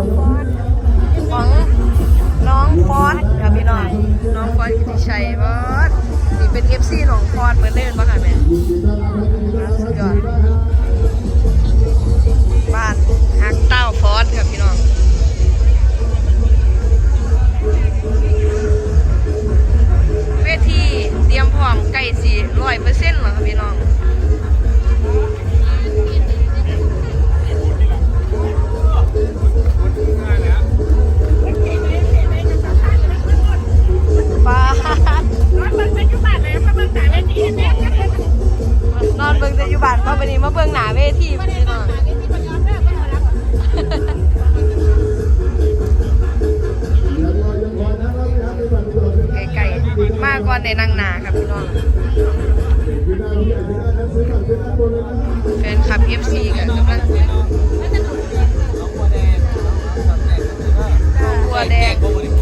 ของน้องฟอนค่ะพี่น้องน้องฟอนกิติชัยบอสนี่เป็นเอฟซีของฟอนเหมือนเล่นบ้างไหมแม่สุดยอดบ้านฮักเต้าฟอนค่ะพี่น้อง แฟนคลับเอฟซีกันกำลังตัวแดงบัวแดง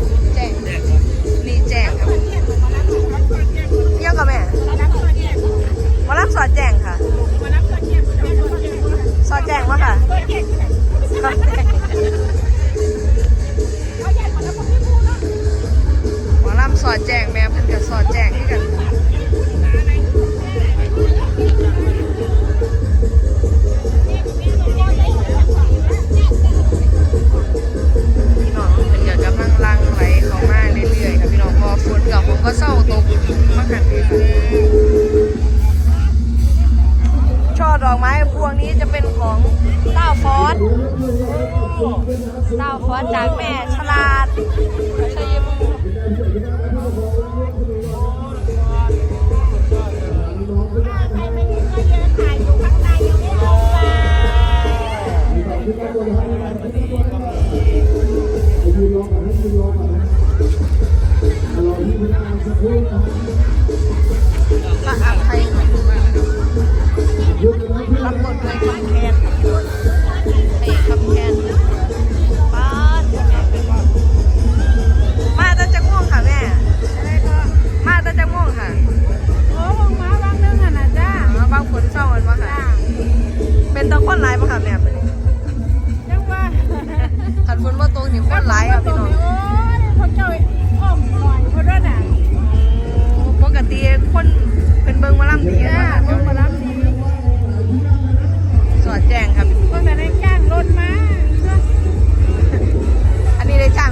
เต่าฟอจากแม่ฉลาดชัยภูมิ็นคนเป็นเบิงมาลัำดีนะเบิงมาลัำดีสอดแจ้งครับคนแต่ได้จ้างรถมาอันนี้ได้จ้าง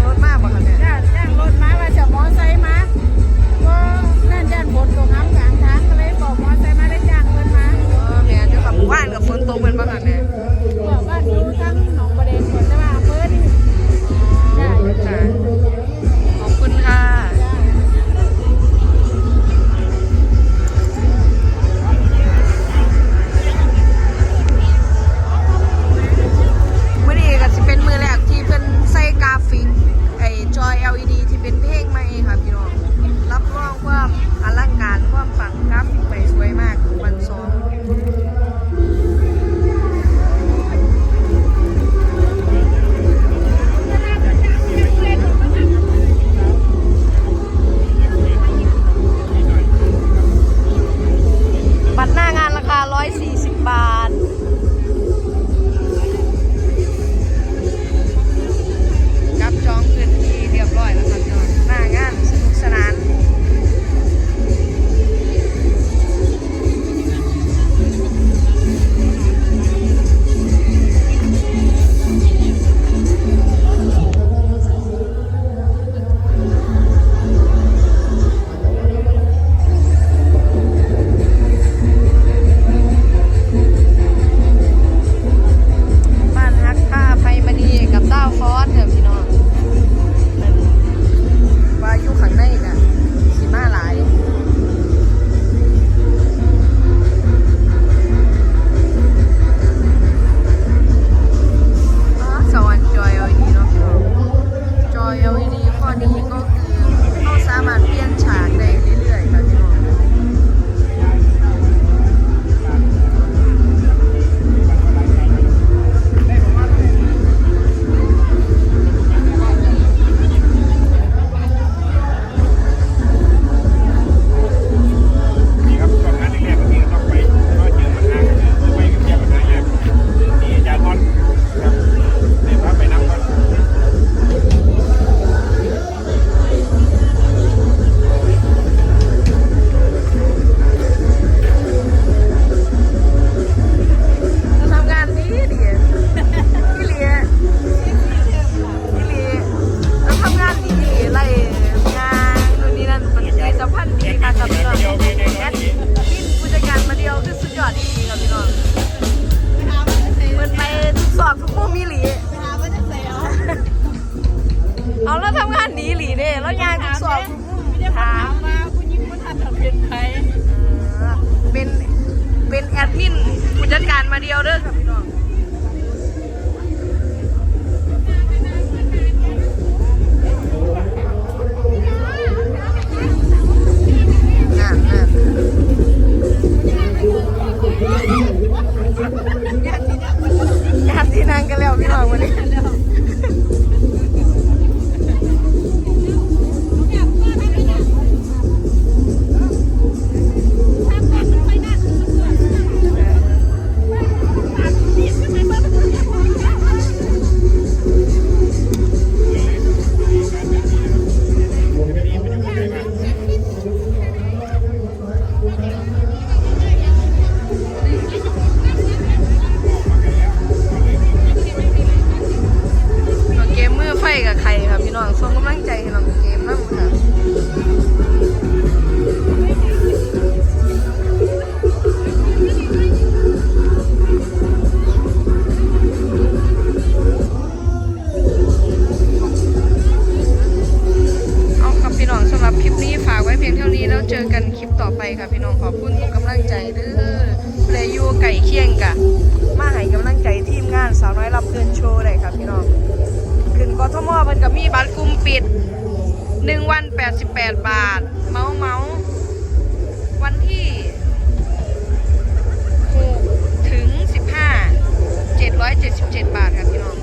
แล้วทำงานหนีหลีเด้แล้วยางทุกสวบทุกมุมถามมาคุยหญิงมันทันทำเป็นใครเป็นเป็นแอดมินผู้จัดการมาเดียวเด้อค่ะพี่น้อง มีบัตรกลุ่มปิดหนึ่งวันแปดสิบแปดบาท เมาเมาวันที่หกถึงสิบห้าเจ็ดร้อยเจ็ดสิบเจ็ดบาทครับพี่น้อง